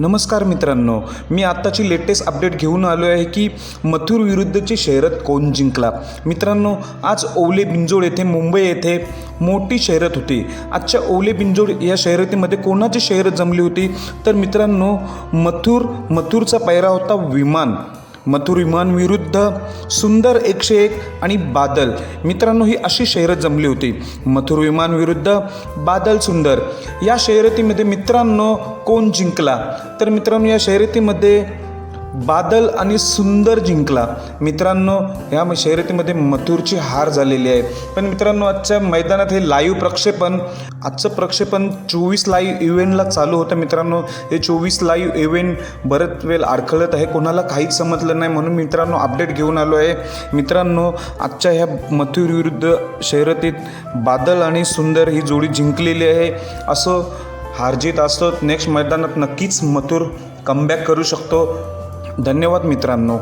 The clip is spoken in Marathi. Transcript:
नमस्कार मित्रांनो मी आत्ताची लेटेस्ट अपडेट घेऊन आलो आहे की मथुर विरुद्धची शहरत कोण जिंकला? मित्रांनो आज ओवले बिंजोड येथे मुंबई येथे मोठी शहरत होती. आजच्या ओवले बिंजोड या शर्यतीमध्ये कोणाची शहरत जमली होती? तर मित्रांनो मथुर मथुरचा पैरा होता विमान. विरुद्ध सुंदर एकशे एक आणि बादल. मित्रांनो ही अशी शर्यत जमली होती. मथुर विमान विरुद्ध बादल सुंदर. या शर्यतीमध्ये मित्रांनो कोण जिंकला? तर मित्रांनो या शर्यतीमध्ये बादल आणि सुंदर जिंकला. मित्रांनो या शर्यतीमध्ये मथुरची हार झालेली आहे. पण मित्रांनो आजच्या मैदानात हे लाईव्ह प्रक्षेपण आजचं प्रक्षेपण चोवीस लाईव्ह इव्हेंटला चालू होतं मित्रांनो. हे चोवीस लाईव्ह इव्हेंट बरंच वेळ अडखळत आहे. कोणाला काहीच समजलं नाही म्हणून मित्रांनो अपडेट घेऊन आलो आहे. मित्रांनो आजच्या ह्या मथुर विरुद्ध शर्यतीत बादल आणि सुंदर ही जोडी जिंकलेली आहे. असं हारजीत असतो. नेक्स्ट मैदानात नक्कीच मथुर कमबॅक करू शकतो. धन्यवाद मित्रांनो.